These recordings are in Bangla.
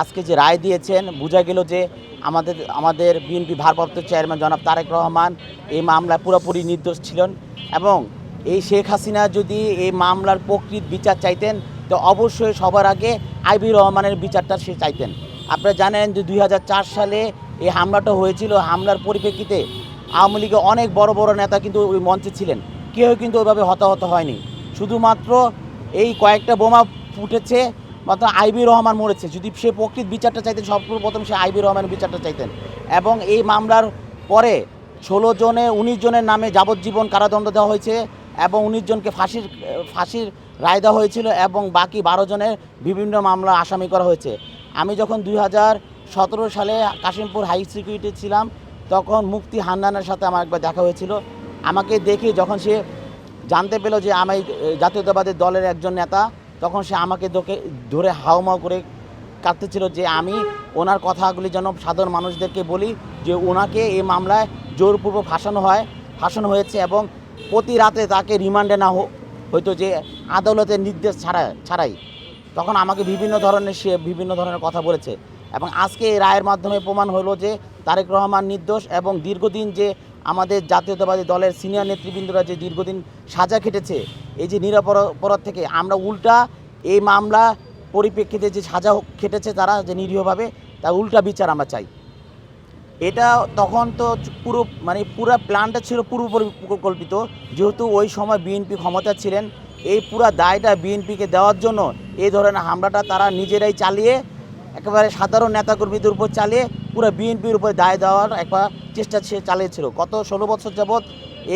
আজকে যে রায় দিয়েছেন, বোঝা গেল যে আমাদের আমাদের বিএনপি ভারপ্রাপ্ত চেয়ারম্যান জনাব তারেক রহমান এই মামলায় পুরোপুরি নির্দোষ ছিলেন এবং এই শেখ হাসিনা যদি এই মামলার প্রকৃত বিচার চাইতেন, তো অবশ্যই সবার আগে আইবি রহমানের বিচারটা সে চাইতেন। আপনারা জানেন যে দুই হাজার চার সালে এই হামলাটা হয়েছিল, হামলার পরিপ্রেক্ষিতে আওয়ামী লীগের অনেক বড় বড় নেতা কিন্তু ওই মঞ্চে ছিলেন। কেউ কিন্তু ওইভাবে হতাহত হয়নি। শুধুমাত্র এই কয়েকটা বোমা ফুটেছে মাত্র আইবি রহমান মরেছে। যদি সে প্রকৃত বিচারটা চাইতেন, সর্বপ্রথম সে আইবি রহমানের বিচারটা চাইতেন। এবং এই মামলার পরে ষোলো জনে, উনিশ জনের নামে যাবজ্জীবন কারাদণ্ড দেওয়া হয়েছে এবং উনিশ জনকে ফাঁসির ফাঁসির রায় দেওয়া হয়েছিল এবং বাকি বারো জনের বিভিন্ন মামলা আসামি করা হয়েছে। আমি যখন দুই হাজার সতেরো সালে কাশিমপুর হাই সিকিউরিটি ছিলাম, তখন মুক্তি হান্নানের সাথে আমার একবার দেখা হয়েছিল। আমাকে দেখে যখন সে জানতে পেল যে আমি জাতীয়তাবাদের দলের একজন নেতা তখন সে আমাকে দোকে ধরে হাওমাও করে কাঁদতেছিল যে আমি ওনার কথাগুলি যেন সাধারণ মানুষদেরকে বলি, যে ওনাকে এই মামলায় জোরপূর্বক ফাঁসানো হয়, ফাঁসানো হয়েছে এবং প্রতি রাতে তাকে রিমান্ডে না হো- হইতো যে আদালতের নির্দেশ ছাড়া, ছাড়াই। তখন আমাকে বিভিন্ন ধরনের সে বিভিন্ন ধরনের কথা বলেছে। এবং আজকে এই রায়ের মাধ্যমে প্রমাণ হলো যে তারেক রহমান নির্দোষ এবং দীর্ঘদিন যে আমাদের জাতীয়তাবাদী দলের সিনিয়র নেতৃবৃন্দরা যে দীর্ঘদিন সাজা খেটেছে, এই যে নিরাপরাধ থেকে আমরা উল্টা এই মামলা পরিপ্রেক্ষিতে যে সাজা খেটেছে তারা যে নিরীহভাবে, তার উল্টা বিচার আমরা চাই। এটা তখন তো পুরো মানে পুরো প্ল্যানটা ছিল পূর্ব পরিকল্পিত যেহেতু ওই সময় বিএনপি ক্ষমতা ছিলেন, এই পুরো দায়টা বিএনপিকে দেওয়ার জন্য এই ধরনের হামলাটা তারা নিজেরাই চালিয়ে একেবারে সাধারণ নেতাকর্মীদের উপর চালিয়ে পুরো বিএনপির উপর দায় দেওয়ার একটা চেষ্টা সে চালিয়েছিল। গত ষোলো বছর যাবৎ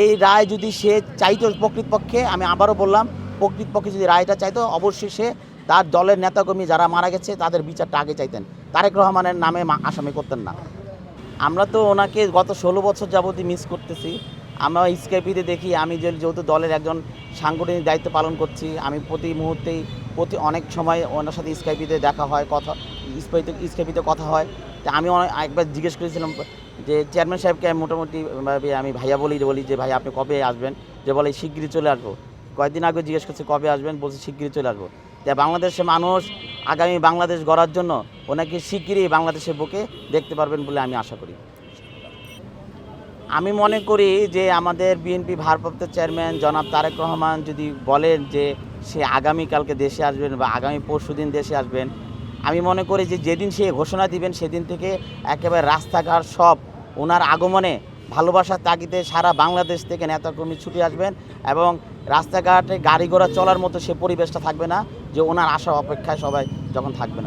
এই রায় যদি সে চাইতো প্রকৃতপক্ষে, আমি আবারও বললাম, প্রকৃতপক্ষে যদি রায়টা চাইতো, অবশ্যই সে তার দলের নেতাকর্মী যারা মারা গেছে, তাদের বিচারটা আগে চাইতেন। তারেক রহমানের নামে আসামি করতেন না। আমরা তো ওনাকে গত ষোলো বছর যাবতই মিস করতেছি। আমরা স্কাইপিতে দেখি, আমি যেহেতু দলের একজন সাংগঠনিক দায়িত্ব পালন করছি, আমি প্রতি মুহূর্তেই প্রতি অনেক সময় ওনার সাথে স্কাইপিতে দেখা হয়, কথা স্কাইপিতে স্কাইপিতে কথা হয়। তা আমি একবার জিজ্ঞেস করেছিলাম যে চেয়ারম্যান সাহেবকে আমি মোটামুটি আমি ভাইয়া বলি বলি যে, ভাই, আপনি কবে আসবেন? যে, বলে, শিগগিরই চলে আসব। কয়েকদিন আগে জিজ্ঞেস করছি, কবে আসবেন? বলছে, শিগগিরই চলে আসব। তা বাংলাদেশের মানুষ আগামী বাংলাদেশ গড়ার জন্য ওনাকে শিগগিরই বাংলাদেশের বুকে দেখতে পারবেন বলে আমি আশা করি। আমি মনে করি যে, আমাদের বিএনপি ভারপ্রাপ্ত চেয়ারম্যান জনাব তারেক রহমান যদি বলেন যে সে আগামীকালকে দেশে আসবেন বা আগামী পরশু দিন দেশে আসবেন। আমি মনে করি যে যেদিন সে ঘোষণা দিবেন, সেদিন থেকে একেবারে রাস্তাঘাট সব ওনার আগমনে ভালোবাসার তাগিদে সারা বাংলাদেশ থেকে নেতাকর্মী ছুটে আসবেন এবং রাস্তাঘাটে গাড়ি ঘোড়া চলার মতো সে পরিবেশটা থাকবে না যে ওনার আশা অপেক্ষায় সবাই যখন থাকবে না।